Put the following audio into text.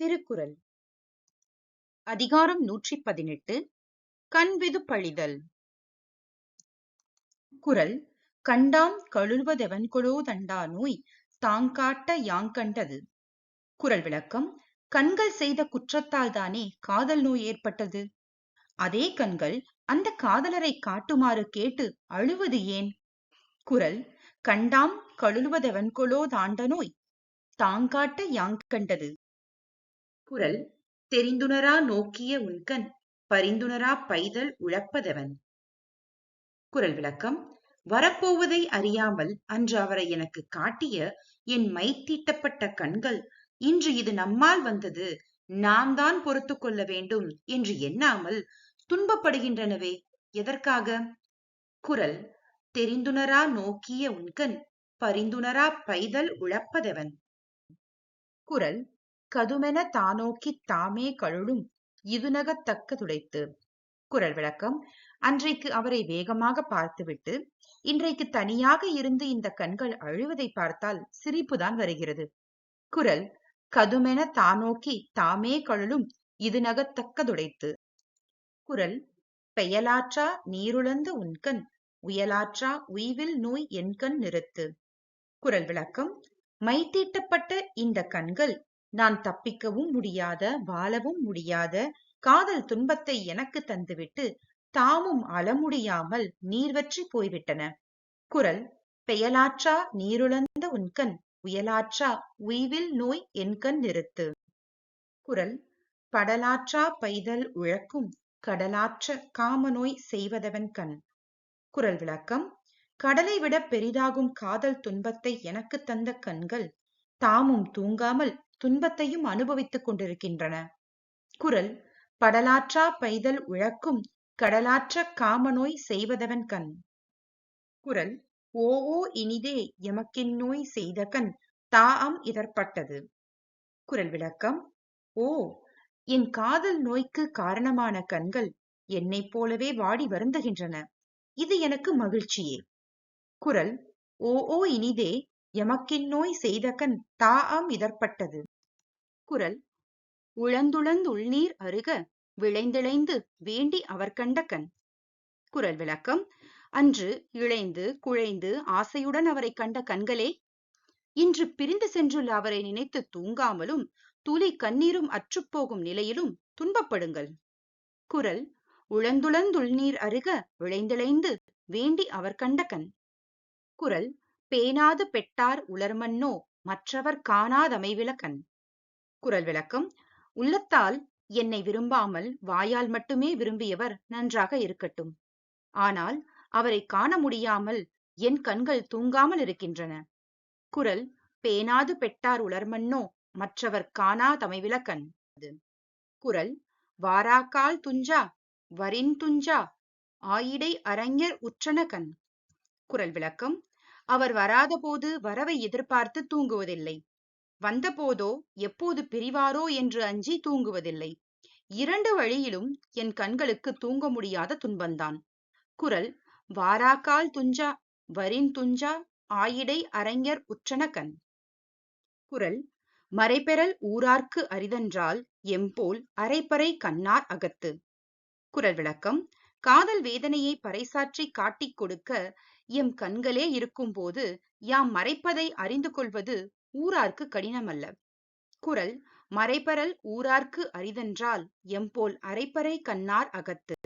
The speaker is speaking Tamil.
திருக்குறள். அதிகாரம் நூற்றி பதினெட்டு கண்விது பழிதல். குரல் கண்டாம் கழுவதெவன்கொலோ தண்டா நோய் தாங்காட்ட யாங்கண்டது? குரல் விளக்கம் கண்கள் செய்த குற்றத்தால் தானே காதல் நோய் ஏற்பட்டது? அதே கண்கள் அந்த காதலரை காட்டுமாறு கேட்டு அழுவது ஏன்? குரல் கண்டாம் கழுவதெவன்கொலோ தாண்ட நோய் தாங்காட்ட யாங்கண்டது? குறள் தெரிந்துணரா நோக்கிய உண்கண் பரிந்துணரா பைதல் உழப்பதவன். குரல் விளக்கம் வரப்போவதை அறியாமல் அன்று அவரை எனக்கு காட்டிய என் மை தீட்டப்பட்ட கண்கள் இன்று இது நம்மால் வந்தது நாம் தான் பொறுத்து கொள்ள வேண்டும் என்று எண்ணாமல் துன்பப்படுகின்றனவே எதற்காக? குரல் தெரிந்துணரா நோக்கிய உண்கண் பரிந்துணரா பைதல் உழப்பதவன். குரல் கதுமென தானோக்கித் தாமே கழுழும் இதுநகத்தக்க துடைத்து. குரல் விளக்கம். அன்றைக்கு அவரை வேகமாக பார்த்துவிட்டு இன்றைக்கு தனியாக இருந்து இந்த கண்கள் அழுவதை பார்த்தால் சிரிப்புதான் வருகிறது. குரல். கதுமென தானோக்கி தாமே கழுளும் இது நகத்தக்கதுடைத்து குரல். பெயலாற்றா நீருழந்த உன்கண் உயலாற்றா உய்வில் நோய் என்கண் நிறுத்து. குரல் விளக்கம். மைத்தீட்டப்பட்ட இந்த கண்கள் நான் தப்பிக்கவும் முடியாத வாழவும் முடியாத காதல் துன்பத்தை எனக்கு தந்துவிட்டு தாமும் அழமுடியாமல் நீர்வற்றி போய்விட்டன. குரல் பெயலாற்றா நீருளந்த உன்கண் உயலாற்றா உய்வில் நோய் என்கண் நிறுத்து குரல் படலாற்றா பைதல் உழக்கும் கடலாற்ற காமநோய் செய்வதவன் கண் குரல் விளக்கம் கடலை விட பெரிதாகும் காதல் துன்பத்தை எனக்கு தந்த கண்கள் தாமும் தூங்காமல் துன்பத்தையும் அனுபவித்துக் கொண்டிருக்கின்றன. குரல் படலாற்றா பைதல் உழக்கும் கடலாற்ற காமநோய் செய்வதவன் கண் குரல் ஓ இனிதே எமக்கின்னோய் செய்த கண் தாம் இதற்பட்டது குரல் விளக்கம் ஓ என் காதல் நோய்க்கு காரணமான கண்கள் என்னைப் போலவே வாடி வருந்துகின்றன. இது எனக்கு மகிழ்ச்சியே குரல் ஓ ஓ இனிதே எமக்கின்னோய் செய்த கண் தாம் இதற்பட்டது. குறள் உளந்துளந்துள்நீர் அருக விளைந்திளைந்து வேண்டி அவர் கண்ட கண். குரல் விளக்கம். அன்று இழைந்து குழைந்து ஆசையுடன் அவரை கண்ட கண்களே இன்று பிரிந்து சென்றுள்ள அவரை நினைத்து தூங்காமலும் துளி கண்ணீரும் அற்றுப்போகும் நிலையிலும் துன்பப்படுங்கள். குரல். உழந்துழந்துள்நீர் அருக விளைந்திளைந்து வேண்டி அவர் கண்ட கண். குரல். பேணாது பெட்டார் உலர்மன்னோ மற்றவர் காணாதமைவில குரல் விளக்கம். உள்ளத்தால் என்னை விரும்பாமல் வாயால் மட்டுமே விரும்பியவர் நன்றாக இருக்கட்டும். ஆனால் அவரை காண முடியாமல் என் கண்கள் தூங்காமல் இருக்கின்றன. குரல் பேணாது பெட்டார் உலர்மன்னோ மற்றவர் காணா தமைவிலக்கண் குரல் வாராக்கால் துஞ்சா வரின் துஞ்சா ஆயிடை அரஞர் உற்றன கண் விளக்கம். அவர் வராதபோது வரவை எதிர்பார்த்து தூங்குவதில்லை. வந்தபோதோ எப்போது பிரிவாரோ என்று அஞ்சி தூங்குவதில்லை. இரண்டு வழியிலும் என் கண்களுக்கு தூங்க முடியாத துன்பந்தான். குரல் வாராக்கால் துஞ்சா வரின் துஞ்சா ஆயிடை அரங்கர் உற்றனகன் குரல் மறைபெறல் ஊரார்க்கு அரிதென்றால் எம்போல் அரைப்பறை கண்ணார் அகத்து குரல் விளக்கம் காதல் வேதனையை பறைசாற்றி காட்டிக் கொடுக்க எம் கண்களே இருக்கும்போது யாம் மறைப்பதை அறிந்து கொள்வது ஊரார்க்கு கடினமல்ல. குறள் மறைபரல் ஊரார்க்கு அரிதென்றால் எம்போல் அரைப்பறை கண்ணார் அகத்து.